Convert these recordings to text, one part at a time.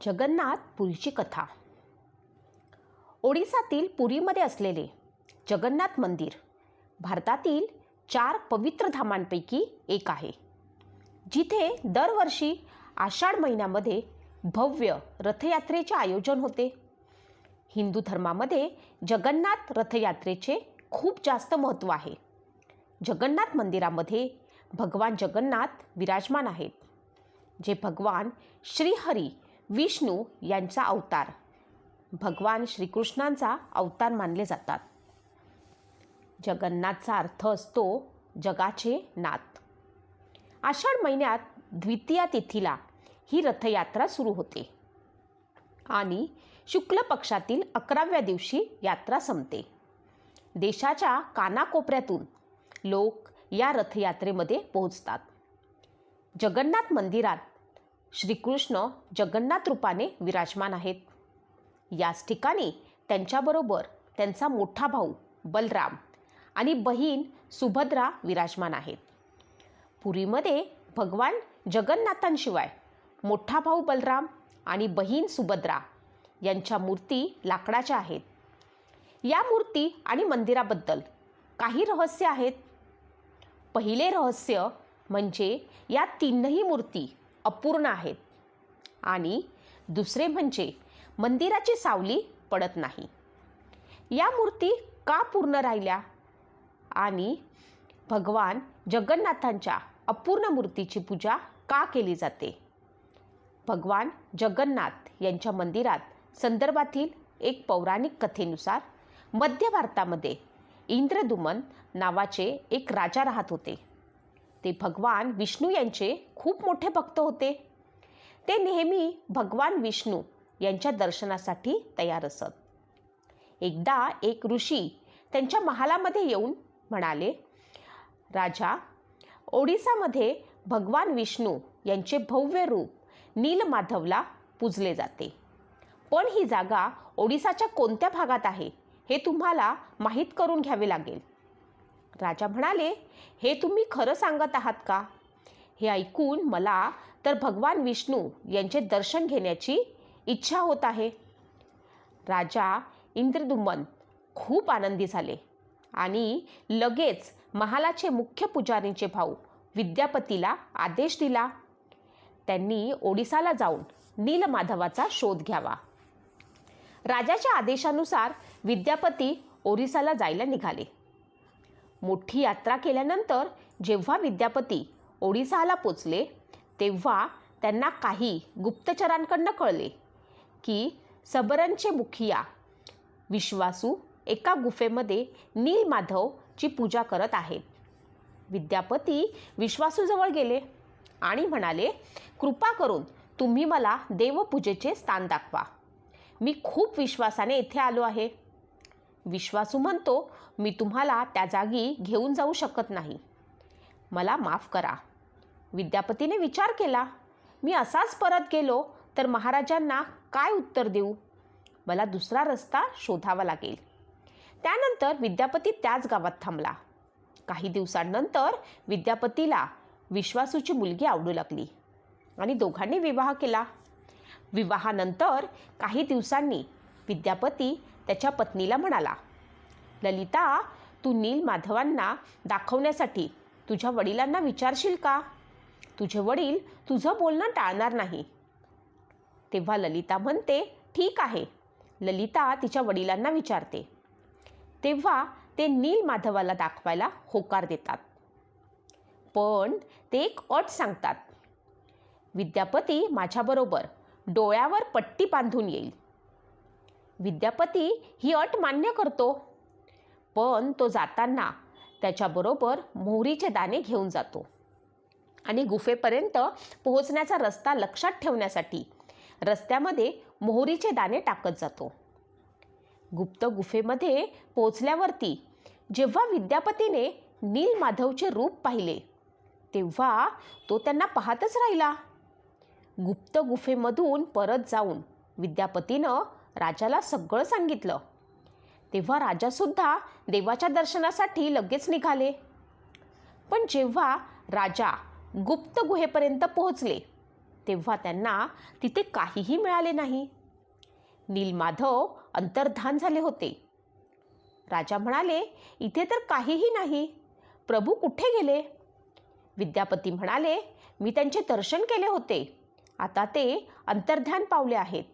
जगन्नाथ पुरीची कथा. ओडिसातील पुरीमध्ये असलेले जगन्नाथ मंदिर भारतातील चार पवित्र धामांपैकी एक आहे. जिथे दरवर्षी आषाढ महिन्यामध्ये भव्य रथयात्रेचे आयोजन होते. हिंदू धर्मामध्ये जगन्नाथ रथयात्रेचे खूप जास्त महत्त्व आहे. जगन्नाथ मंदिरामध्ये भगवान जगन्नाथ विराजमान आहेत. जे भगवान श्रीहरी विष्णू यांचा अवतार. भगवान श्रीकृष्णांचा अवतार मानले जातात. जगन्नाथचा अर्थ असतो जगाचे नाथ. आषाढ महिन्यात द्वितीया तिथीला ही रथयात्रा सुरू होते. आणि शुक्ल पक्षातील अकराव्या दिवशी यात्रा संपते. देशाच्या कानाकोपऱ्यातून लोक या रथयात्रेमध्ये पोहोचतात. जगन्नाथ मंदिरात श्रीकृष्ण जगन्नाथ रूपाने विराजमान आहेत. याच ठिकाणी त्यांच्याबरोबर त्यांचा मोठा भाऊ बलराम आणि बहीण सुभद्रा विराजमान आहेत. पुरीमध्ये भगवान जगन्नाथांशिवाय मोठा भाऊ बलराम आणि बहीण सुभद्रा यांच्या मूर्ती लाकडाच्या आहेत. या मूर्ती आणि मंदिराबद्दल काही रहस्य आहेत. पहिले रहस्य म्हणजे या तीनही मूर्ती अपूर्ण आहेत. आणि दुसरे म्हणजे मंदिराची सावली पडत नाही. या मूर्ती का पूर्ण राहिल्या? आणि भगवान जगन्नाथांच्या अपूर्ण मूर्तीची पूजा का केली जाते? भगवान जगन्नाथ यांच्या मंदिरात संदर्भातील एक पौराणिक कथेनुसार मध्य भारतामध्ये इंद्रदुमन नावाचे एक राजा राहत होते. ते भगवान विष्णू यांचे खूप मोठे भक्त होते. ते नेहमी भगवान विष्णू यांच्या दर्शनासाठी तयार असत. एकदा एक ऋषी त्यांच्या महालामध्ये येऊन म्हणाले राजा ओडिसामध्ये भगवान विष्णू यांचे भव्य रूप नीलमाधवला पूजले जाते. पण ही जागा ओडिसाच्या कोणत्या भागात आहे हे तुम्हाला माहीत करून घ्यावे लागेल. राजा म्हणाले हे तुम्ही खरं सांगत आहात का? हे ऐकून मला तर भगवान विष्णू यांचे दर्शन घेण्याची इच्छा होत आहे. राजा इंद्रदुम्मन खूप आनंदी झाले आणि लगेच महालाचे मुख्य पुजारींचे भाऊ विद्यापतीला आदेश दिला. त्यांनी ओडिसाला जाऊन नीलमाधवाचा शोध घ्यावा. राजाच्या आदेशानुसार विद्यापती ओरिसाला जायला निघाले. मोठी यात्रा केल्यानंतर जेव्हा विद्यापती ओडिसाला पोचले तेव्हा त्यांना काही गुप्तचरांकडनं कळले की सबरनचे मुखिया विश्वासू एका गुफेमध्ये नीलमाधवची पूजा करत आहेत. विद्यापती विश्वासूजवळ गेले आणि म्हणाले कृपा करून तुम्ही मला देवपूजेचे स्थान दाखवा. मी खूप विश्वासाने इथे आलो आहे. विश्वासू म्हणतो मी तुम्हाला त्या जागी घेऊन जाऊ शकत नाही. मला माफ करा. विद्यापतीने विचार केला मी असाच परत गेलो तर महाराजांना काय उत्तर देऊ? मला दुसरा रस्ता शोधावा लागेल. त्यानंतर विद्यापती त्याच गावात थांबला. काही दिवसांनंतर विद्यापतीला विश्वासूची मुलगी आवडू लागली आणि दोघांनी विवाह केला. विवाहानंतर काही दिवसांनी विद्यापती त्याच्या पत्नीला म्हणाला ललिता तू नील माधवांना दाखवण्यासाठी तुझ्या वडिलांना विचारशील का? तुझे वडील तुझं बोलणं टाळणार नाही. तेव्हा ललिता म्हणते ठीक आहे. ललिता तिच्या वडिलांना विचारते. तेव्हा ते नील माधवाला दाखवायला होकार देतात. पण ते एक अट सांगतात विद्यापती माझ्याबरोबर डोळ्यावर पट्टी बांधून येईल. विद्यापती ही अट मान्य करतो. पण तो जाताना त्याच्याबरोबर मोहरीचे दाणे घेऊन जातो. आणि गुफेपर्यंत पोहोचण्याचा रस्ता लक्षात ठेवण्यासाठी रस्त्यामध्ये मोहरीचे दाणे टाकत जातो. गुप्त गुफेमध्ये पोहोचल्यावरती जेव्हा विद्यापतीने नील माधवचे रूप पाहिले तेव्हा तो त्यांना पाहतच राहिला. गुप्त गुफेमधून परत जाऊन विद्यापतीनं राजाला सगळं सांगितलं. तेव्हा राजासुद्धा देवाच्या दर्शनासाठी लगेच निघाले. पण जेव्हा राजा गुप्त गुहेपर्यंत पोहोचले तेव्हा त्यांना तिथे काहीही मिळाले नाही. नीलमाधव अंतर्धान झाले होते. राजा म्हणाले इथे तर काहीही नाही. प्रभू कुठे गेले? विद्यापती म्हणाले मी त्यांचे दर्शन केले होते. आता ते अंतर्ध्यान पावले आहेत.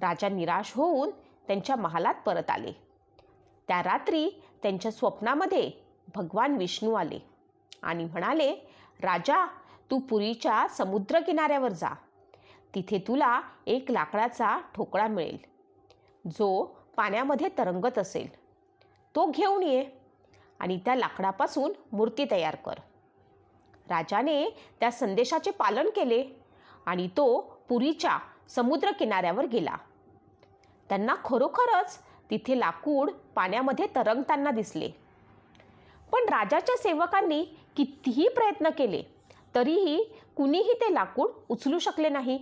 राजा निराश होऊन त्यांच्या महालात परत आले. त्या रात्री त्यांच्या स्वप्नामध्ये भगवान विष्णू आले आणि म्हणाले राजा तू पुरीच्या समुद्रकिनाऱ्यावर जा. तिथे तुला एक लाकडाचा ठोकळा मिळेल. जो पाण्यामध्ये तरंगत असेल. तो घेऊन ये आणि त्या लाकडापासून मूर्ती तयार कर. राजाने त्या संदेशाचे पालन केले आणि तो पुरीच्या समुद्रकिनाऱ्यावर गेला. त्यांना खरोखरच तिथे लाकूड पाण्यामध्ये तरंगताना दिसले. पण राजाच्या सेवकांनी कितीही प्रयत्न केले तरीही कुणीही ते लाकूड उचलू शकले नाही.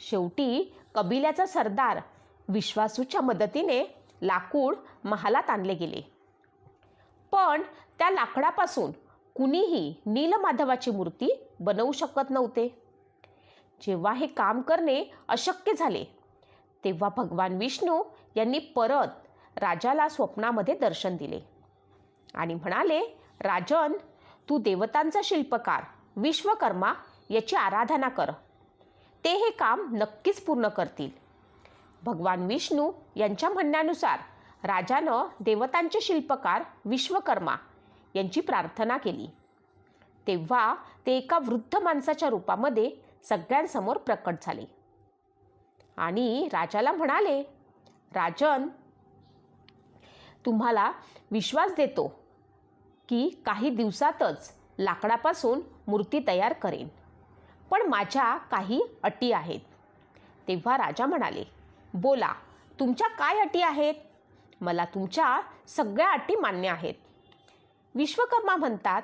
शेवटी कबिल्याचा सरदार विश्वासूच्या मदतीने लाकूड महालात आणले गेले. पण त्या लाकडापासून कुणीही नीलमाधवाची मूर्ती बनवू शकत नव्हते. जेव्हा हे काम करणे अशक्य झाले तेव्हा भगवान विष्णू यांनी परत राजाला स्वप्नामध्ये दर्शन दिले. आणि म्हणाले राजन तू देवतांचा शिल्पकार विश्वकर्मा याची आराधना कर. ते हे काम नक्कीच पूर्ण करतील. भगवान विष्णू यांच्या म्हणण्यानुसार राजानं देवतांचे शिल्पकार विश्वकर्मा यांची प्रार्थना केली. तेव्हा ते एका वृद्ध माणसाच्या रूपामध्ये सगळ्यांसमोर प्रकट झाले. आणि राजाला म्हणाले राजन तुम्हाला विश्वास देतो की काही दिवसातच लाकडापासून मूर्ती तयार करेन पण माझ्या काही अटी आहेत. तेव्हा राजा म्हणाले बोला तुमच्या काय अटी आहेत? मला तुमच्या सगळ्या अटी मान्य आहेत. विश्वकर्मा म्हणतात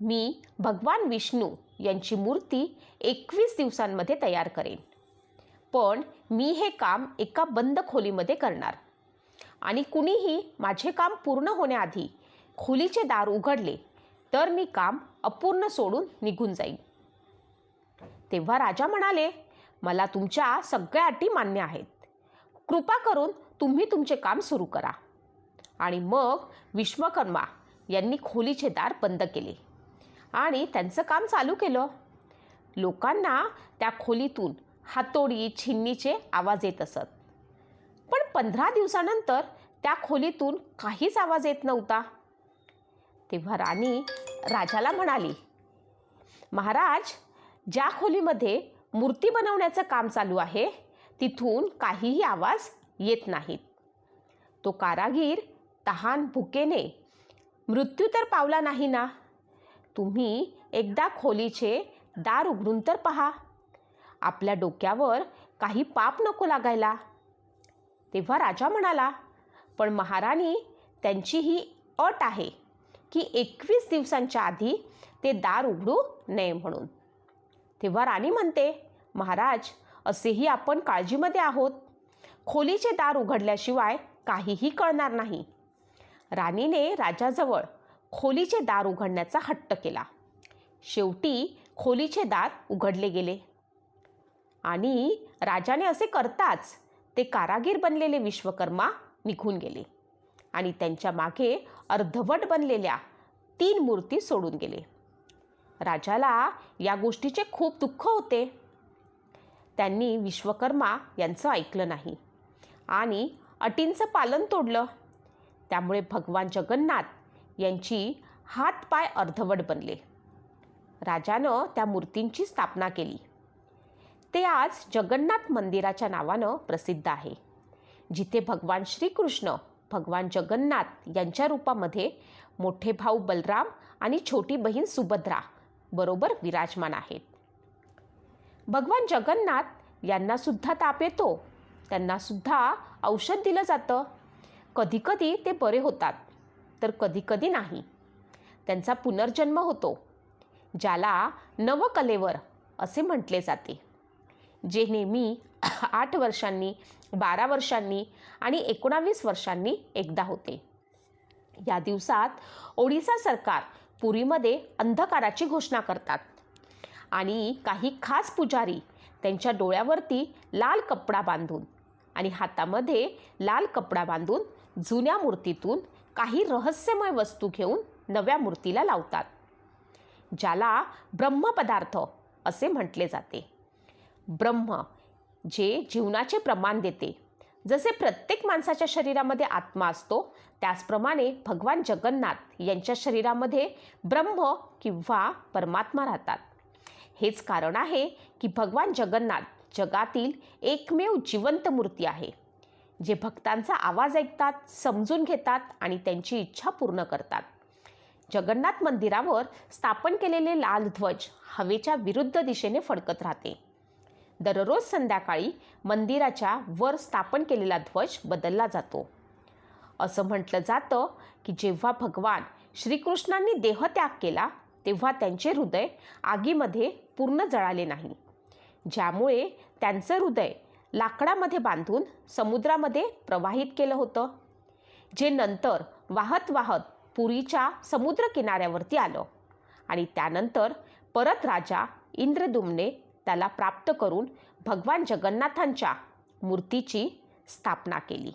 मी भगवान विष्णू यांची मूर्ती एकवीस दिवसांमध्ये तयार करेन. पण मी हे काम एका बंद खोलीमध्ये करणार. आणि कुणीही माझे काम पूर्ण होण्याआधी खोलीचे दार उघडले तर मी काम अपूर्ण सोडून निघून जाईन. तेव्हा राजा म्हणाले मला तुमच्या सगळ्या अटी मान्य आहेत. कृपा करून तुम्ही तुमचे काम सुरू करा. आणि मग विश्वकर्मा यांनी खोलीचे दार बंद केले आणि त्यांचं काम चालू केलं. लोकांना त्या खोलीतून हातोडी छिन्नीचे आवाज येत असत. पण पंधरा दिवसानंतर त्या खोलीतून काहीच आवाज येत नव्हता. तेव्हा राणी राजाला म्हणाली महाराज ज्या खोलीमध्ये मूर्ती बनवण्याचं काम चालू आहे तिथून काहीही आवाज येत नाहीत. तो कारागीर तहान भुकेने मृत्यू तर पावला नाही ना. तुम्ही एकदा खोलीचे दार उघडून तर पहा. आपल्या डोक्यावर काही पाप नको लागायला. तेव्हा राजा म्हणाला पण महाराणी त्यांची ही अट आहे की एकवीस दिवसांच्या आधी ते दार उघडू नये म्हणून. तेव्हा राणी म्हणते महाराज असेही आपण काळजीमध्ये आहोत. खोलीचे दार उघडल्याशिवाय काहीही कळणार नाही. राणीने राजाजवळ खोलीचे दार उघडण्याचा हट्ट केला. शेवटी खोलीचे दार उघडले गेले. आणि राजाने असे करताच ते कारागीर बनलेले विश्वकर्मा निघून गेले आणि त्यांच्या मागे अर्धवट बनलेल्या तीन मूर्ती सोडून गेले. राजाला या गोष्टीचे खूप दुःख होते. त्यांनी विश्वकर्मा यांचं ऐकलं नाही आणि अटींचं पालन तोडलं. त्यामुळे भगवान जगन्नाथ यांची हातपाय अर्धवट बनले. राजानं त्या मूर्तींची स्थापना केली. ते आज जगन्नाथ मंदिराच्या नावानं प्रसिद्ध आहे. जिथे भगवान श्रीकृष्ण भगवान जगन्नाथ यांच्या रूपामध्ये मोठे भाऊ बलराम आणि छोटी बहीण सुभद्रा बरोबर विराजमान आहेत. भगवान जगन्नाथ यांनासुद्धा ताप येतो. त्यांनासुद्धा औषध दिलं जातं. कधीकधी ते बरे होतात तर कधीकधी नाही. त्यांचा पुनर्जन्म होतो ज्याला नवकलेवर असे म्हटले जाते. जे नेहमी आठ वर्षांनी बारा वर्षांनी आणि एकोणावीस वर्षांनी एकदा होते. या दिवसात ओडिसा सरकार पुरीमध्ये अंधकाराची घोषणा करतात आणि काही खास पुजारी त्यांच्या डोळ्यावरती लाल कपडा बांधून आणि हातामध्ये लाल कपडा बांधून जुन्या मूर्तीतून काही रहस्यमय वस्तू घेऊन नव्या मूर्तीला लावतात ज्याला ब्रह्मपदार्थ असे म्हटले जाते. ब्रह्म जे जीवनाचे प्रमाण देते. जसे प्रत्येक माणसाच्या शरीरामध्ये आत्मा असतो त्याचप्रमाणे भगवान जगन्नाथ यांच्या शरीरामध्ये ब्रह्म किंवा परमात्मा राहतात. हेच कारण आहे की भगवान जगन्नाथ जगातील एकमेव जिवंत मूर्ती आहे जे भक्तांचा आवाज ऐकतात समजून घेतात आणि त्यांची इच्छा पूर्ण करतात. जगन्नाथ मंदिरावर स्थापन केलेले लाल ध्वज हवेच्या विरुद्ध दिशेने फडकत राहते. दररोज संध्याकाळी मंदिराच्या वर स्थापन केलेला ध्वज बदलला जातो. असं म्हटलं जातं की जेव्हा भगवान श्रीकृष्णांनी देहत्याग केला तेव्हा त्यांचे हृदय आगीमध्ये पूर्ण जळाले नाही. ज्यामुळे त्यांचं हृदय लाकडामध्ये बांधून समुद्रामध्ये प्रवाहित केलं होतं जे नंतर वाहत वाहत पुरीच्या समुद्र किनाऱ्यावरती आलं आणि त्यानंतर परत राजा इंद्रदुमने त्याला प्राप्त करून भगवान जगन्नाथांच्या मूर्तीची स्थापना केली.